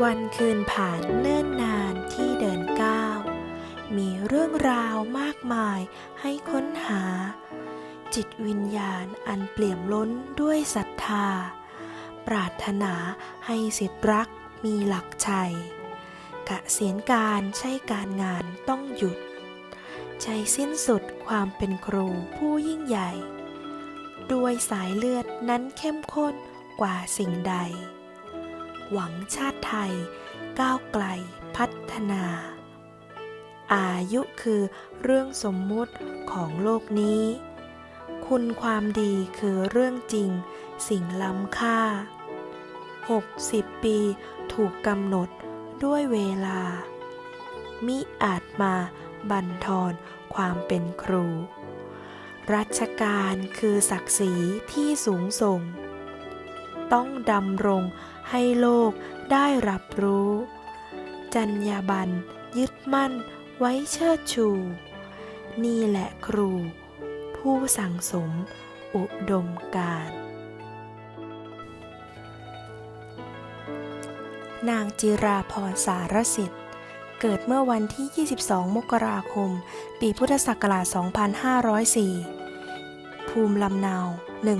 วันคืนผ่านเนิ่นนานที่เดินก้าว มีเรื่องราวมากมายให้ค้นหา จิตวิญญาณอันเปลี่ยมล้นด้วยศรัทธา ปรารถนาให้สิทธิรักมีหลักชัย กะเสียนการใช่การงานต้องหยุด ใจสิ้นสุดความเป็นครูผู้ยิ่งใหญ่ ด้วยสายเลือดนั้นเข้มข้นกว่าสิ่งใด หวังชาติไทย ก้าวไกลพัฒนา อายุคือเรื่องสมมุติของโลกนี้ คุณความดีคือเรื่องจริง สิ่งล้ำค่า 60 ปีถูกกำหนดด้วยเวลา มิอาจมาบั่นทอนความเป็นครู รัชการคือศักดิ์ศรีที่สูงส่ง ต้องดำรงให้โลกได้รับรู้จรรยาบรรณยึดมั่นไว้เชิดชู นี่แหละครู ผู้สั่งสมอุดมการนางจิราพรสารสิทธิ์ เกิดเมื่อวันที่ 22 มกราคม ปีพุทธศักราช 2504 ภูมิลำเนา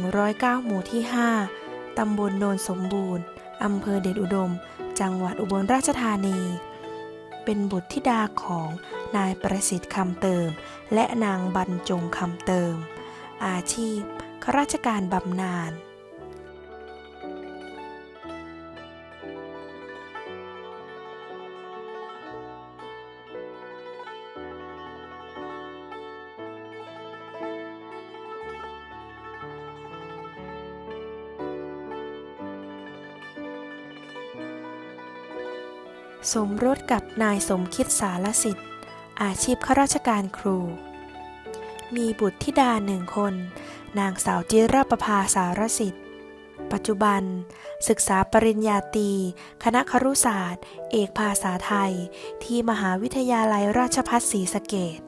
109 หมู่ที่ 5 ตำบลโนนสมบูรณ์ อำเภอเดชอุดม จังหวัดอุบลราชธานี เป็นบุตรธิดาของนายประสิทธิ์คำเติม และนางบรรจงคำเติม อาชีพข้าราชการบำนาญ สมรสกับนายสมคิดสารสิทธิ์ อาชีพข้าราชการครู มีบุตรธิดาหนึ่งคน นางสาวจิรประภาสารสิทธิ์ ปัจจุบัน ศึกษาปริญญาตรีคณะครุศาสตร์ เอกภาษาไทย ที่มหาวิทยาลัยราชภัฏศรีสะเกษ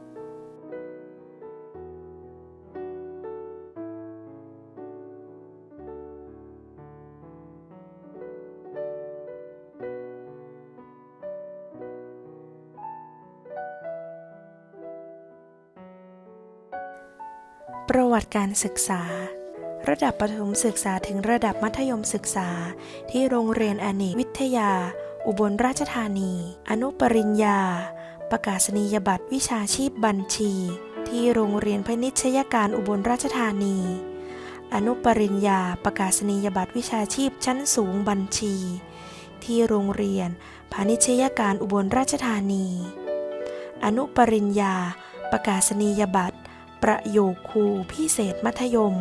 ประวัติการศึกษา ระดับประถมศึกษาถึงระดับมัธยมศึกษา ที่โรงเรียนอเนกวิทยา อุบลราชธานี อนุปริญญา ประกาศนียบัตรวิชาชีพบัญชี ที่โรงเรียนพนิชยการอุบลราชธานี อนุปริญญา ประกาศนียบัตรวิชาชีพชั้นสูงบัญชี ที่โรงเรียนพาณิชยการอุบลราชธานี อนุปริญญา ประกาศนียบัตร ประโยคครูพิเศษมัธยม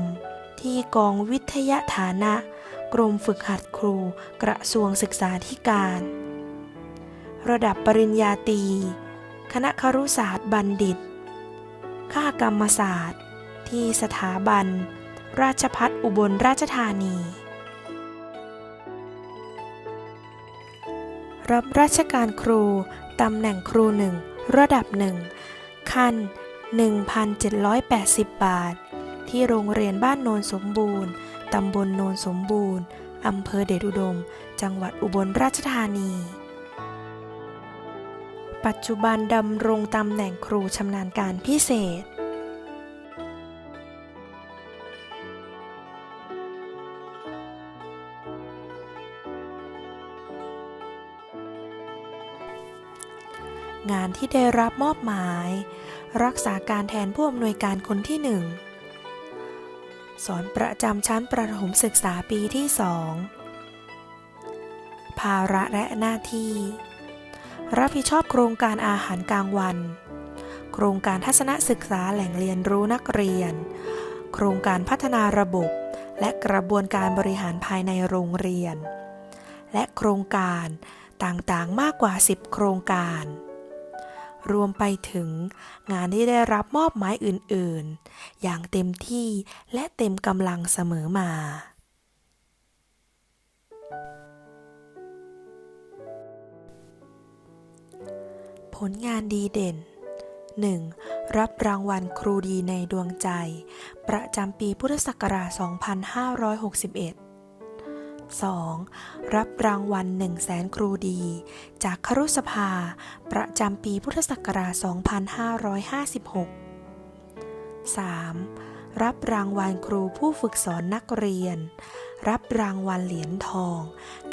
ที่กองวิทยาฐานะ กรมฝึกหัดครูกระทรวงศึกษาธิการ ระดับปริญญาตรีคณะครุศาสตร์บัณฑิต ข้ากรรมศาสตร์ ที่สถาบัน ราชพัฒอุบลราชธานี รับราชการครู ตำแหน่งครูหนึ่ง ระดับหนึ่ง ขั้น 1,780 บาท ที่โรงเรียนบ้านโนนสมบูรณ์ ตำบลโนนสมบูรณ์ อำเภอเดชอุดม จังหวัดอุบลราชธานี ปัจจุบันดำรงตำแหน่งครูชำนาญการพิเศษงานที่ได้รับมอบหมาย รักษาการแทนผู้อำนวยการคนที่หนึ่งสอนประจำชั้นประถมศึกษาปีที่สองภาระและหน้าที่ รับผิดชอบโครงการอาหารกลางวัน โครงการทัศนศึกษาแหล่งเรียนรู้นักเรียน โครงการพัฒนาระบบ และกระบวนการบริหารภายในโรงเรียน และโครงการต่างๆมากกว่า 10 โครงการ รวมไปถึงงานที่ได้รับมอบหมายอื่น ๆ อย่างเต็มที่และเต็มกำลังเสมอมาผลงานดีเด่น 1. รับรางวัลครูดีในดวงใจ ประจำปีพุทธศักราช 2561 2. รับรางวัล 1 0 0 0 0แสนครูดี จากครุสภา ประจำปีพุทธศักราช 2556 3. รับรางวัลครูผู้ฝึกสอนนักเรียน รับรางวัลเหรียญทอง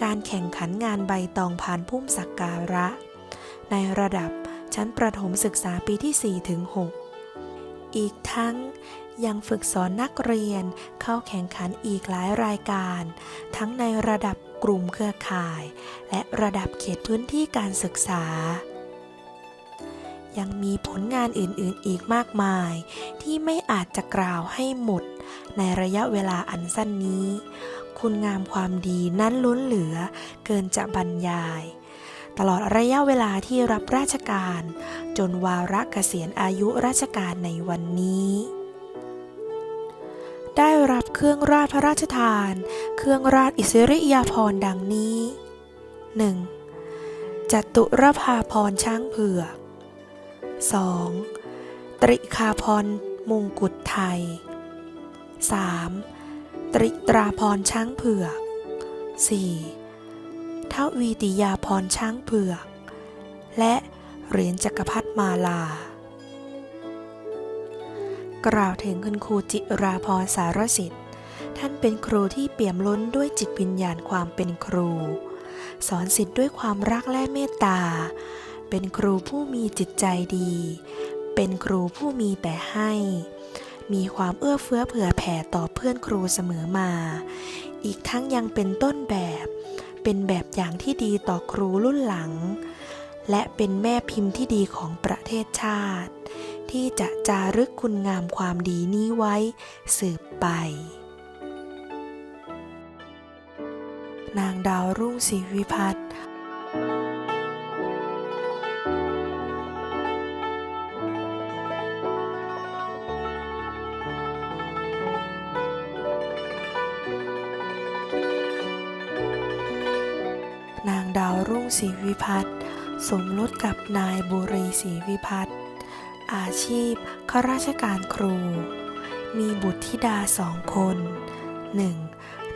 การแข่งขันงานใบตองผ่านพุ่มสักการะ ในระดับชั้นประถมศึกษาปีที่ 4 ถึง 6 อีกทั้ง ยังฝึกสอนนักเรียนเข้าแข่งขันอีกหลายรายการ ทั้งในระดับกลุ่มเครือข่าย และระดับเขตพื้นที่การศึกษา ยังมีผลงานอื่นๆอีกมากมาย ที่ไม่อาจจะกล่าวให้หมด ในระยะเวลาอันสั้นนี้ คุณงามความดีนั้นล้นเหลือเกินจะบรรยาย ตลอดระยะเวลาที่รับราชการ จนวาระเกษียณอายุราชการในวันนี้ เครื่องราชพระราชทาน เครื่องราชอิสริยาภรณ์ดังนี้ 1. จตุรภาพรช้างเผือก 2. ตริคาพรมงกุฎไทย 3. ตริตราพรช้างเผือก 4. เท่าวีติยาพรช้างเผือก และเหรียญจักรพรรดิมาลา กล่าวถึงคุณครูจิราพรสารสิทธิ ท่านเป็นครูที่เปี่ยมล้นด้วยจิตวิญญาณความเป็นครู สอนสิทธิ์ด้วยความรักและเมตตา เป็นครูผู้มีจิตใจดี เป็นครูผู้มีแต่ให้ มีความเอื้อเฟื้อเผื่อแผ่ต่อเพื่อนครูเสมอมา อีกทั้งยังเป็นต้นแบบ เป็นแบบอย่างที่ดีต่อครูรุ่นหลัง และเป็นแม่พิมพ์ที่ดีของประเทศชาติที่จะจารึกคุณงามความดีนี้ไว้สืบไป นางดาวรุ่งศรีวิพัฒน์นางดาวรุ่งศรีวิพัฒน์สมรสกับนายบุรีศรีวิพัฒน์อาชีพข้าราชการครู มีบุตรธิดาสองคน 1.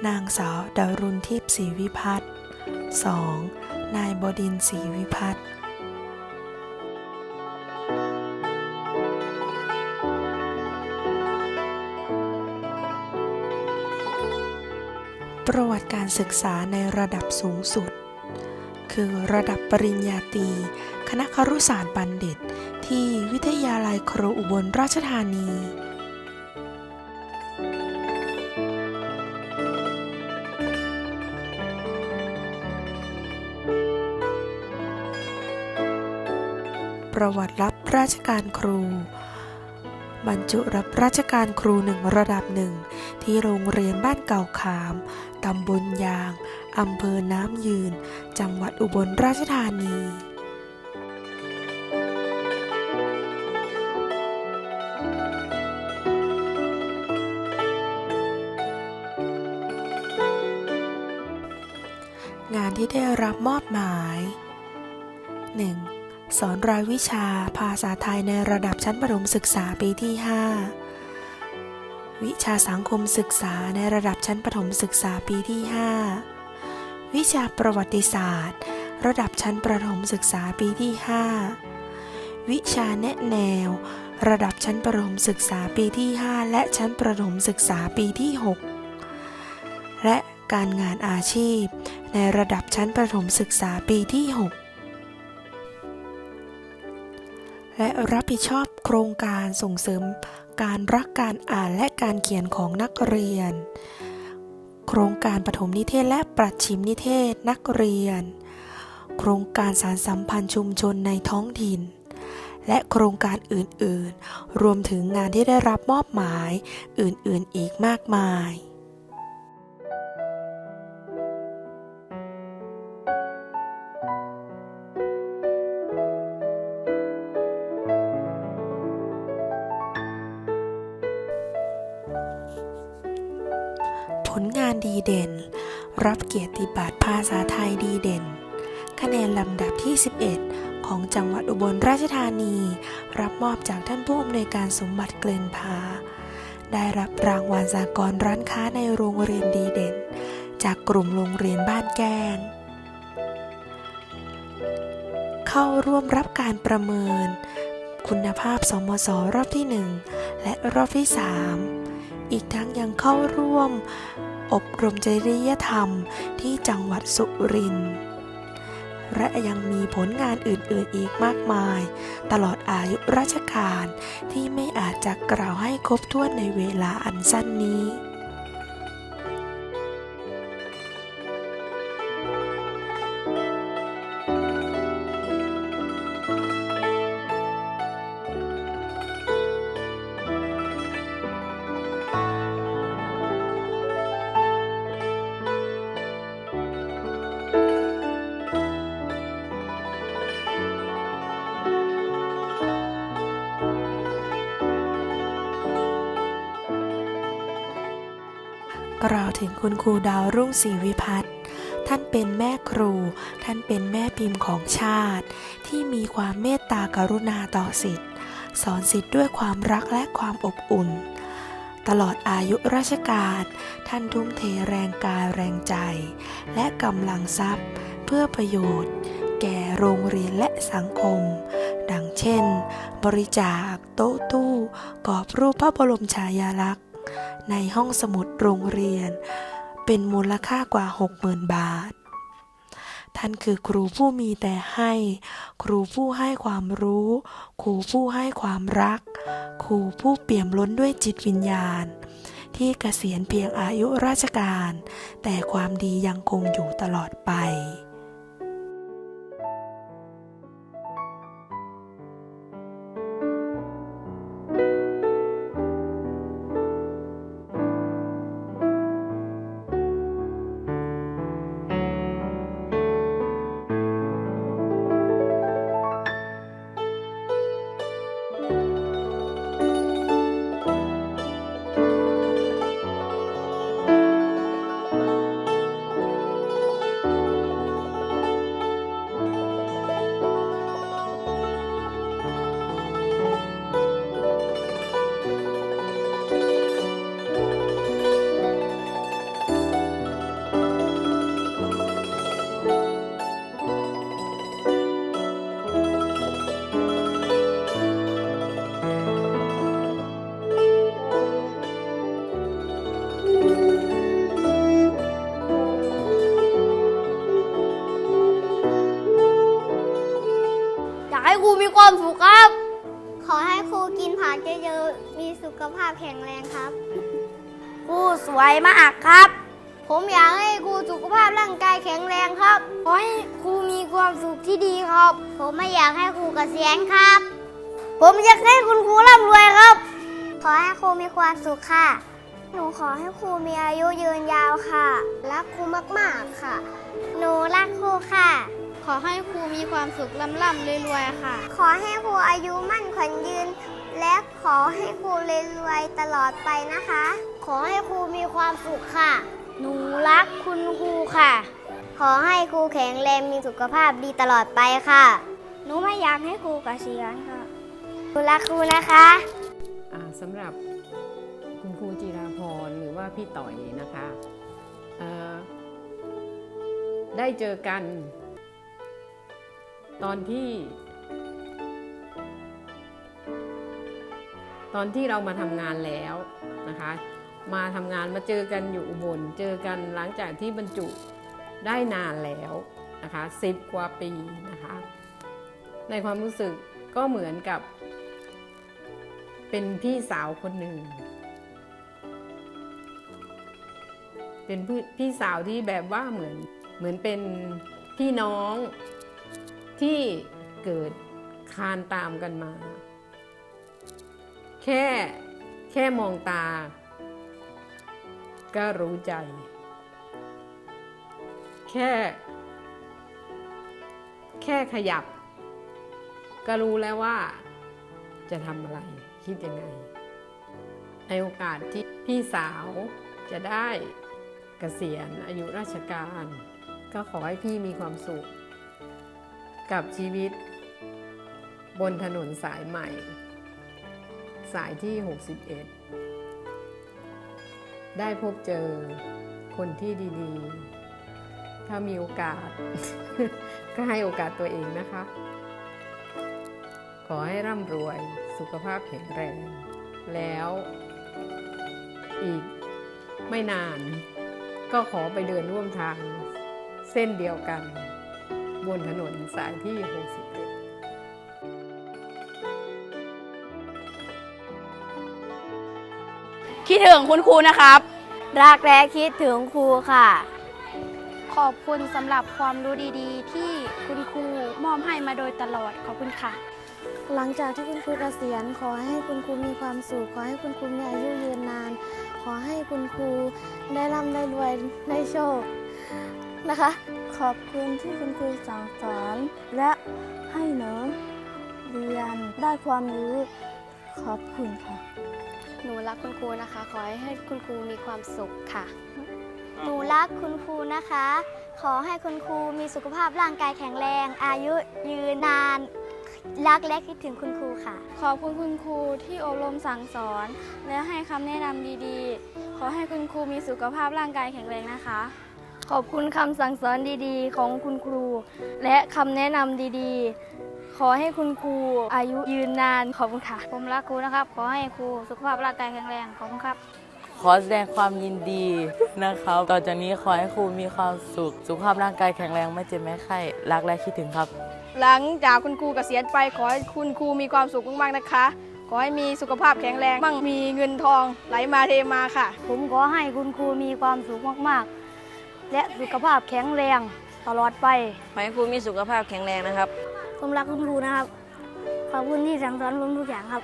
นางสาวดารุณทิพย์ศรีวิพัฒน์ 2. นายบดินทร์ศรีวิพัฒน์ประวัติการศึกษาในระดับสูงสุด คือระดับปริญญาตรีคณะครุศาสตร์บัณฑิต ที่วิทยาลัยครูอุบลราชธานี ประวัติรับราชการครู บรรจุรับราชการครูหนึ่งระดับหนึ่ง ที่โรงเรียนบ้านเก่าขาม ตำบลยาง อำเภอน้ำยืน จังหวัดอุบลราชธานีงานที่ได้รับมอบหมาย สอนรายวิชาภาษาไทยในระดับชั้นประถมศึกษาปีที่ 5 วิชาสังคมศึกษาในระดับชั้นประถมศึกษาปีที่ 5 วิชาประวัติศาสตร์ ระดับชั้นประถมศึกษาปีที่ 5 วิชาแนะแนว ระดับชั้นประถมศึกษาปีที่ 5 และชั้นประถมศึกษาปีที่ 6 และการงานอาชีพ ในระดับชั้นประถมศึกษาปีที่ 6 และรับผิดชอบโครงการส่งเสริมการรักการอ่านและการเขียนของนักเรียน โครงการปฐมนิเทศและประชิมนิเทศนักเรียน โครงการสารสัมพันธ์ชุมชนในท้องถิ่น และโครงการอื่น ๆ รวมถึงงานที่ได้รับมอบหมายอื่น ๆ อีกมากมาย เด่น รับเกียรติบัตรภาษาไทยดีเด่น คะแนนลำดับที่ 11 ของจังหวัดอุบลราชธานี รับมอบจากท่านผู้อำนวยการสมบัติเกลนพา ได้รับรางวัลสากลร้านค้าในโรงเรียนดีเด่น จากกลุ่มโรงเรียนบ้านแก้งเข้าร่วมรับการประเมิน คุณภาพสมสรอบที่ 1 และรอบที่ 3 อีกทั้งยังเข้าร่วม อบรมจริยธรรมที่จังหวัดสุรินทร์และยังมีผลงานอื่นๆอีกมากมาย ตลอดอายุราชการที่ไม่อาจจะกล่าวให้ครบถ้วนในเวลาอันสั้นนี้ กล่าวถึงคุณครูดาวรุ่งศรีวิพัฒน์ท่านเป็นแม่ครู ท่านเป็นแม่พิมพ์ของชาติ ที่มีความเมตตากรุณาต่อสิทธิ์สอนสิทธิ์ด้วยความรักและความอบอุ่น ตลอดอายุราชการ ท่านทุ่มเทแรงกายแรงใจ และกำลังทรัพย์ เพื่อประโยชน์ แก่โรงเรียนและสังคม ดังเช่น บริจาค โต๊ะตู้กรอบรูปพระบรมฉายาลักษณ์ ในห้องสมุดโรงเรียน เป็นมูลค่ากว่า 60,000 บาท ท่านคือครูผู้มีแต่ให้ ครูผู้ให้ความรู้ ครูผู้ให้ความรัก ครูผู้เปี่ยมล้นด้วยจิตวิญญาณ ที่เกษียณเพียงอายุราชการ แต่ความดียังคงอยู่ตลอดไป มากครับ ผมอยากให้ครูสุขภาพร่างกายแข็งแรงครับ ขอให้ครูมีความสุขที่ดีครับ ผมไม่อยากให้ครูเกษียณครับ ผมอยากให้คุณครูร่ำรวยครับ ขอให้ครูมีความสุขค่ะ หนูขอให้ครูมีอายุยืนยาวค่ะ รักครูมากๆค่ะ หนูรักครูค่ะ ขอให้ครูมีความสุขล่ำๆรวยๆค่ะ ขอให้ครูอายุมั่นขวัญยืน และขอให้ครูรวยๆตลอดไปนะคะ ขอให้ครูมีความสุขค่ะ หนูรักคุณครูค่ะ ขอให้ครูแข็งแรงมีสุขภาพดีตลอดไปค่ะ หนูไม่อยากให้ครูเกษียณค่ะหนูรักครูนะคะอ่าสำหรับคุณครูจิราพรหรือว่าพี่ต่อยนะคะเอ่อได้เจอกัน ตอนที่ ตอนที่เรามาทำงานแล้วนะคะ มาทำงานมาเจอกันอยู่อุบลเจอกันหลังจากที่บรรจุได้นานแล้วนะคะสิบกว่าปีนะคะ ในความรู้สึกก็เหมือนกับ เป็นพี่สาวคนหนึ่ง เป็นพี่พี่สาวที่แบบว่าเหมือนเหมือนเป็นพี่น้องที่เกิดคานตามกันมา แค่แค่มองตา ก็รู้ใจ แค่ แค่ขยับ ก็รู้แล้วว่า จะทำอะไรคิดยังไง ในโอกาสที่พี่สาวจะได้เกษียณอายุราชการ ก็ขอให้พี่มีความสุข กับชีวิต บนถนนสายใหม่ สายที่ 61 ได้พบเจอคนที่ดีๆ ถ้ามีโอกาส ก็ให้โอกาสตัวเองนะคะ ขอให้ร่ำรวยสุขภาพแข็งแรง แล้วอีกไม่นาน ก็ขอไปเดินร่วมทางเส้นเดียวกัน บนถนนสายที่ 61 คิดถึงคุณครูนะครับ รักและคิดถึงครูค่ะ ขอบคุณสำหรับความรู้ดีๆ ที่คุณครูมอบให้มาโดยตลอดขอบคุณค่ะ หลังจากที่คุณครูเกษียณขอให้คุณครูมีความสุขขอให้คุณครูมีอายุยืนนาน ขอให้คุณครูได้ร่ำได้รวยได้โชคนะคะ ขอบคุณที่คุณครูสั่งสอนและให้หนูเรียนได้ความรู้ขอบคุณค่ะ หนูรักคุณครูนะคะ ขอให้คุณครูมีความสุขค่ะ หนูรักคุณครูนะคะ ขอให้คุณครูมีสุขภาพร่างกายแข็งแรง อายุยืนนาน รักและคิดถึงคุณครูค่ะ ขอบคุณคุณครูที่อบรมสั่งสอน และให้คำแนะนำดีๆ ขอให้คุณครูมีสุขภาพร่างกายแข็งแรงนะคะ ขอบคุณคำสั่งสอนดีๆ ของคุณครู และคำแนะนำดีๆ ขอให้คุณครูอายุยืนนานขอบคุณค่ะ ผมรักครูนะครับ ขอให้ครูสุขภาพร่างกายแข็งแรงขอบคุณครับ ขอแสดงความยินดีนะครับ ต่อจากนี้ขอให้ครูมีความสุข สุขภาพร่างกายแข็งแรงไม่เจ็บไม่ไข้รักและคิดถึงครับ หลังจากคุณครูเกษียณไปขอให้คุณครูมีความสุขมากๆนะคะ ขอให้มีสุขภาพแข็งแรงมั่งมีเงินทองไหลมาเทมาค่ะ ผมขอให้คุณครูมีความสุขมากๆ และสุขภาพแข็งแรงตลอดไป ขอให้ครูมีสุขภาพแข็งแรงนะครับ ผมรักคุณครูนะครับ ขอบคุณที่สั่งสอนผมทุกอย่างครับ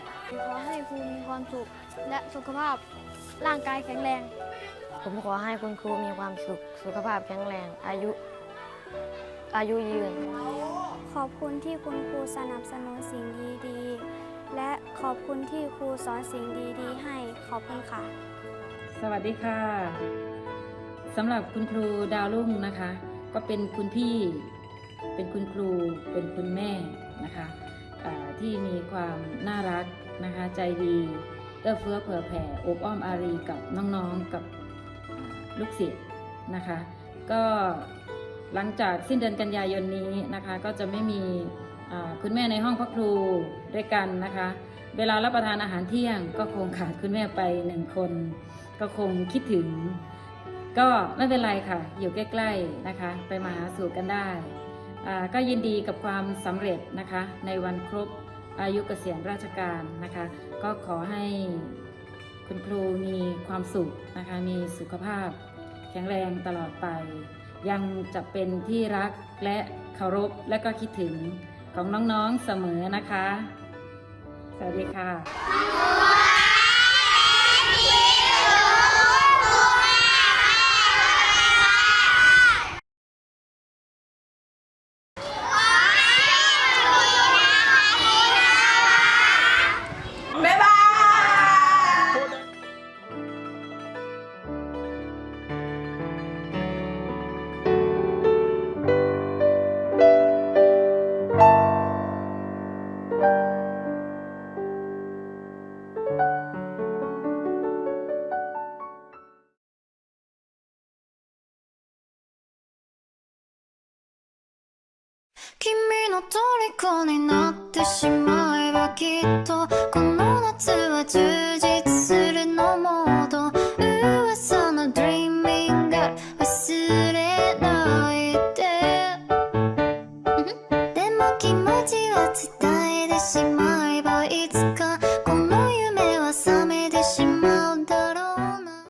ขอให้ครูมีความสุขและสุขภาพร่างกายแข็งแรง ผมขอให้คุณครูมีความสุข สุขภาพแข็งแรง อายุ อายุยืน ขอบคุณที่คุณครูสนับสนุนสิ่งดีๆ และขอบคุณที่ครูสอนสิ่งดีๆ ให้ ขอบคุณค่ะ สวัสดีค่ะสำหรับคุณครูดาวรุ่งนะคะ ก็เป็นคุณพี่ เป็นคุณครู เป็นคุณแม่นะคะที่มีความน่ารักนะคะใจดีเอื้อเฟื้อเผื่อแผ่อบอ้อมอารีกับน้องๆกับลูกศิษย์นะคะ ก็หลังจากสิ้นเดือนกันยายนนี้นะคะก็จะไม่มีคุณแม่ในห้องพักครูด้วยกันนะคะ เวลารับประทานอาหารเที่ยง ก็คงขาดคุณแม่ไปหนึ่งคน ก็คงคิดถึง ก็ไม่เป็นไรค่ะ อยู่ใกล้ ๆนะคะ ไปมาหาสู่กันได้ ก็ยินดีกับความสำเร็จนะคะในวันครบอายุเกษียณราชการนะคะ ก็ขอให้คุณครูมีความสุขนะคะมีสุขภาพแข็งแรงตลอดไป ยังจะเป็นที่รักและเคารพและก็คิดถึงของน้องๆเสมอนะคะ สวัสดีค่ะ 虜になってしまえばきっとこの夏は充実